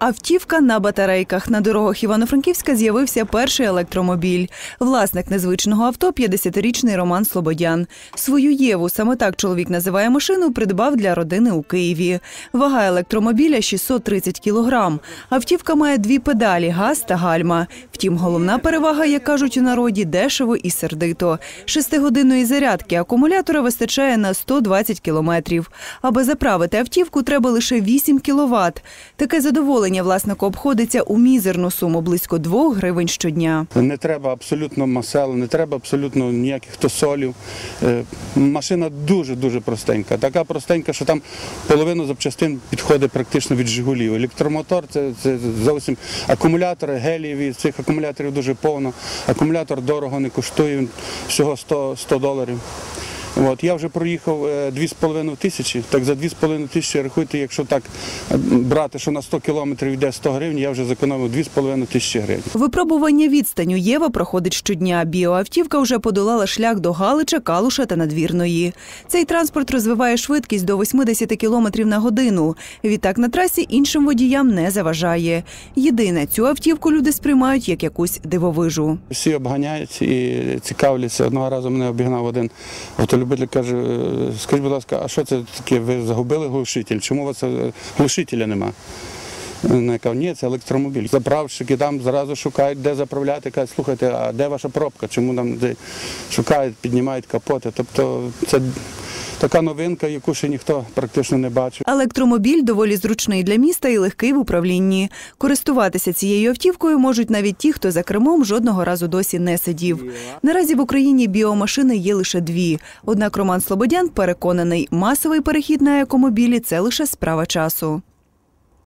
Автівка на батарейках. На дорогах Івано-Франківська з'явився перший електромобіль. Власник незвичного авто – 50-річний Роман Слободян. Свою Єву, саме так чоловік називає машину, придбав для родини у Києві. Вага електромобіля – 630 кілограм. Автівка має дві педалі – газ та гальма. Втім, головна перевага, як кажуть у народі, дешево і сердито. Шестигодинної зарядки акумулятора вистачає на 120 кілометрів. Аби заправити автівку, треба лише 8 кіловат. Таке задоволення власнику обходиться у мізерну суму – близько 2 гривень щодня. Не треба абсолютно масел, не треба абсолютно ніяких тосолів. Е, Машина дуже-дуже простенька. Така простенька, що там половину запчастин підходить практично від Жигулів. Електромотор це, це зовсім акумулятори гелієві, цих акумуляторів дуже повно. Акумулятор дорого не коштує, всього 100, 100 доларів. От, я вже проїхав е, 2,5 тисячі, так за 2,5 тисячі рахуйте, якщо так е, брати, що на 100 кілометрів йде 100 гривень, я вже зекономив 2,5 тисячі гривень. Випробування відстаню Єва проходить щодня. Біоавтівка вже подолала шлях до Галича, Калуша та Надвірної. Цей транспорт розвиває швидкість до 80 км на годину. Відтак на трасі іншим водіям не заважає. Єдине, цю автівку люди сприймають як якусь дивовижу. Всі обганяють і цікавляться. Одного разу мене обігнав один автолюбитель, каже, «Е, скажіть, будь ласка, а що це таке? Ви загубили глушитель? Чому у вас е, глушителя нема? Вона каже, ні, це електромобіль. Заправщики там зразу шукають, де заправляти. Кажуть, слухайте, а де ваша пробка? Чому там шукають, піднімають капоти? Тобто це така новинка, яку ще ніхто практично не бачив. Електромобіль доволі зручний для міста і легкий в управлінні. Користуватися цією автівкою можуть навіть ті, хто за кермом жодного разу досі не сидів. Наразі в Україні біомашини є лише дві. Однак Роман Слободян переконаний, масовий перехід на екомобілі це лише справа часу.